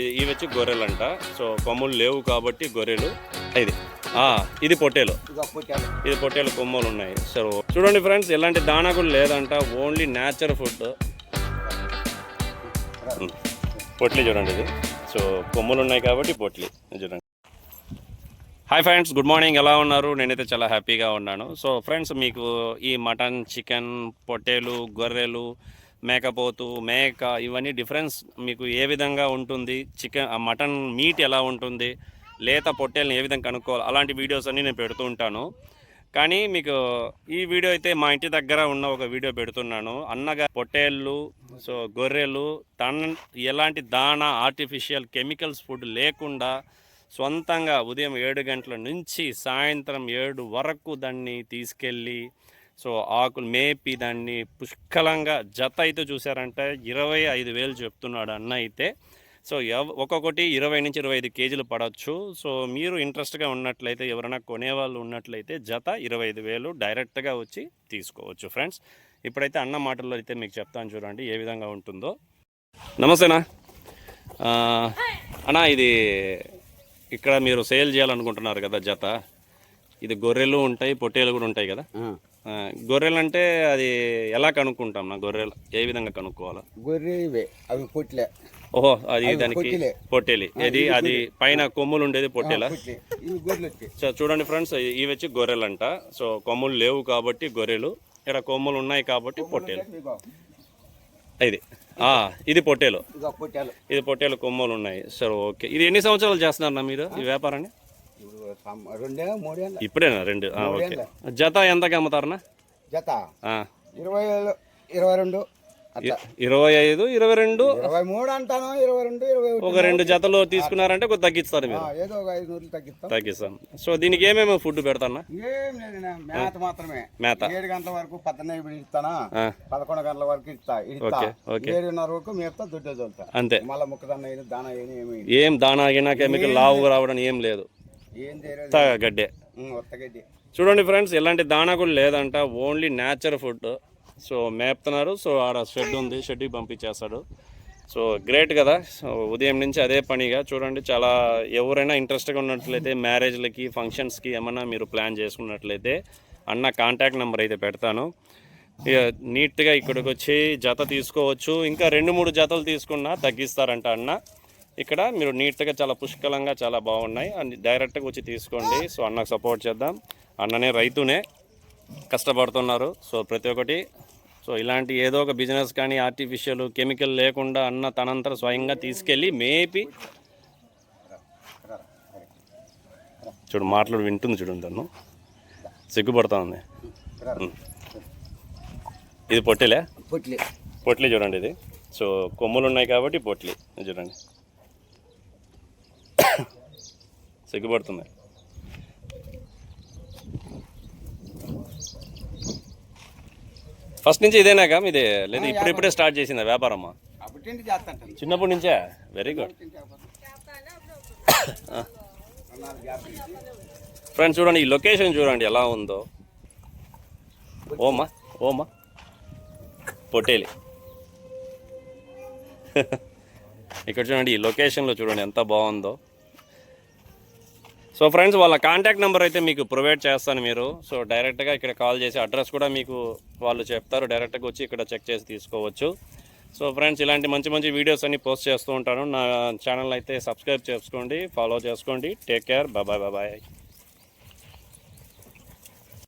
ఇవి వచ్చి గొర్రెలంట. సో కొమ్ములు లేవు కాబట్టి గొర్రెలు. ఇది. ఆ, ఇది పొట్టేలు. ఇది పొట్టేలు కొమ్మలు ఉన్నాయి సో చూడండి ఫ్రెండ్స్ ఎలాంటి దానా కూడా లేదంట. Only natural food. పొట్లి చూడండి ఇది. సో కొమ్ములు ఉన్నాయి కాబట్టి పొట్లి. చూడండి. హాయ్ ఫ్రెండ్స్ గుడ్ మార్నింగ్ ఎలా ఉన్నారు? నేనైతే చాలా హ్యాపీగా ఉన్నాను. సో ఫ్రెండ్స్ మీకు ఈ మటన్ చికెన్ పొట్టేలు గొర్రెలు మేకపోతు మేక ఇవన్నీ డిఫరెన్స్ మీకు ఏ విధంగా ఉంటుంది? చికెన్ మటన్ మీట్ ఎలా ఉంటుంది? లేత పొట్టేలను ఏ విధంగా కనుక్కోవాలి? అలాంటి వీడియోస్ అన్నీ నేను పెడుతూ ఉంటాను. కానీ మీకు ఈ వీడియో అయితే మా ఇంటి దగ్గర ఉన్న ఒక వీడియో పెడుతున్నాను. అన్నగా పొట్టేళ్ళు సో గొర్రెలు తన ఎలాంటి దానా ఆర్టిఫిషియల్ కెమికల్స్ ఫుడ్ లేకుండా సొంతంగా ఉదయం ఏడు గంటల నుంచి సాయంత్రం ఏడు వరకు దాన్ని తీసుకెళ్ళి సో ఆకులు మేపి దాన్ని పుష్కలంగా జత అయితే చూసారంటే ఇరవై ఐదు వేలు చెప్తున్నాడు అన్న అయితే. సో ఒక్కొక్కటి ఇరవై నుంచి ఇరవై ఐదు కేజీలు పడవచ్చు. సో మీరు ఇంట్రెస్ట్గా ఉన్నట్లయితే ఎవరైనా కొనేవాళ్ళు ఉన్నట్లయితే జత ఇరవై ఐదు వేలు డైరెక్ట్గా వచ్చి తీసుకోవచ్చు ఫ్రెండ్స్. ఇప్పుడైతే అన్న మాటల్లో అయితే మీకు చెప్తాను చూడండి ఏ విధంగా ఉంటుందో. నమస్తేనా అన్నా. ఇది ఇక్కడ మీరు సేల్ చేయాలనుకుంటున్నారు కదా జత. ఇది గొర్రెలు ఉంటాయి పొట్టేలు కూడా ఉంటాయి కదా. గొర్రెలు అంటే అది ఎలా కనుక్కుంటాం నా గొర్రెలు? ఏ విధంగా కనుక్కోవాలా? గొర్రె ఇవే అవి పొట్లే. ఓహో అది దానికి పొట్టేలే. పొట్టేలి ఇది అది పైన కొమ్ములు ఉండేది పొట్టేలా? గొర్రెలు సో చూడండి ఫ్రెండ్స్ ఇవి వచ్చి గొర్రెలంట. సో కొమ్ములు లేవు కాబట్టి గొర్రెలు ఇక్కడ కొమ్ములు ఉన్నాయి కాబట్టి పొట్టేలు. ఇది. ఆ, ఇది పొట్టేలు. పొట్టాలు. ఇది పొట్టేలు కొమ్ములు ఉన్నాయి. సరే ఓకే. ఇది ఎన్ని సంవత్సరాలు చేస్తున్నారన్నా మీరు ఈ వ్యాపారాన్ని? రెండే మూడేళ్ళ ఇప్పుడేనా? రెండు. ఓకే. జత ఎంతకి అమ్ముతారన్నా? జత? ఇరవై ఇరవై రెండు ఇరవై ఐదు ఇరవై రెండు ఇరవై మూడు అంటాను ఇరవై రెండు ఇరవై. ఒక రెండు జతలు తీసుకున్నారంటే కొద్ది తగ్గిస్తారు మీరు. ఏదో ఒక ఐదు నూరులు తగ్గిస్తాం. తగ్గిస్తాం. సో దీనికి ఏమేమి ఫుడ్ పెడతానా ఏం లేదు మేత మాత్రమే. మేత. ఏడు గంటల వరకు పద్దెనిమిది ఇప్పుడు ఇస్తానా? పదకొండు గంటల వరకు ఇస్తా ఇస్తా. ఏడున్నర వరకు మేపుతా దుడ్డు అంతే. మళ్ళీ ముక్కదన్న దాన ఏమి ఏం దానా గినా కెమికల్ లావు రావడం ఏం లేదు. గడ్డే చూడండి ఫ్రెండ్స్ ఎలాంటి దానా కూడా లేదంట. ఓన్లీ న్యాచురల్ ఫుడ్ సో మేపుతున్నారు. సో ఆడ షెడ్ ఉంది. షెడ్కి పంపించేస్తాడు. సో గ్రేట్ కదా. సో ఉదయం నుంచి అదే పనిగా. చూడండి చాలా ఎవరైనా ఇంట్రెస్ట్గా ఉన్నట్లయితే మ్యారేజ్లకి ఫంక్షన్స్కి ఏమన్నా మీరు ప్లాన్ చేసుకున్నట్లయితే అన్న కాంటాక్ట్ నెంబర్ అయితే పెడతాను. ఇక నీట్గా ఇక్కడికి వచ్చి జత తీసుకోవచ్చు. ఇంకా రెండు మూడు జతలు తీసుకున్నా తగ్గిస్తారంట అన్న. ఇక్కడ మీరు నీట్గా చాలా పుష్కలంగా చాలా బాగున్నాయి. అన్ని డైరెక్ట్గా వచ్చి తీసుకోండి. సో అన్నకు సపోర్ట్ చేద్దాం. అన్ననే రైతునే కష్టపడుతున్నారు. సో ప్రతి ఒక్కటి సో ఇలాంటి ఏదో ఒక బిజినెస్ కానీ ఆర్టిఫిషియల్ కెమికల్ లేకుండా అన్న తనంతర స్వయంగా తీసుకెళ్ళి మేపి చూడు మాటలు వింటుంది చూడు తను సిగ్గుపడతా ఉంది. ఇది పొట్టేలే? పొట్లే. పొట్లి చూడండి ఇది. సో కొమ్ములు ఉన్నాయి కాబట్టి పొట్లి. చూడండి. సిగ్గుపడుతుంది. ఫస్ట్ నుంచి ఇదేనాక మీది లేదు ఇప్పుడు ఇప్పుడే స్టార్ట్ చేసిందా వ్యాపారమ్మా చిన్నప్పటి నుంచే? వెరీ గుడ్ ఫ్రెండ్స్ చూడండి ఈ లొకేషన్ చూడండి ఎలా ఉందో. ఓమా ఓమా. పొట్టేలి. ఇక్కడ చూడండి ఈ లొకేషన్లో చూడండి ఎంత బాగుందో. సో ఫ్రెండ్స్ వాళ్ళ కాంటాక్ట్ నెంబర్ అయితే మీకు ప్రొవైడ్ చేస్తాను మీరు. సో డైరెక్ట్గా ఇక్కడ కాల్ చేసి అడ్రస్ కూడా మీకు వాళ్ళు చెప్తారు. డైరెక్ట్గా వచ్చి ఇక్కడ చెక్ చేసి తీసుకోవచ్చు. సో ఫ్రెండ్స్ ఇలాంటి మంచి మంచి వీడియోస్ అన్ని పోస్ట్ చేస్తూ ఉంటాను. నా ఛానల్ అయితే సబ్స్క్రైబ్ చేసుకోండి ఫాలో చేసుకోండి. Take care. Bye bye.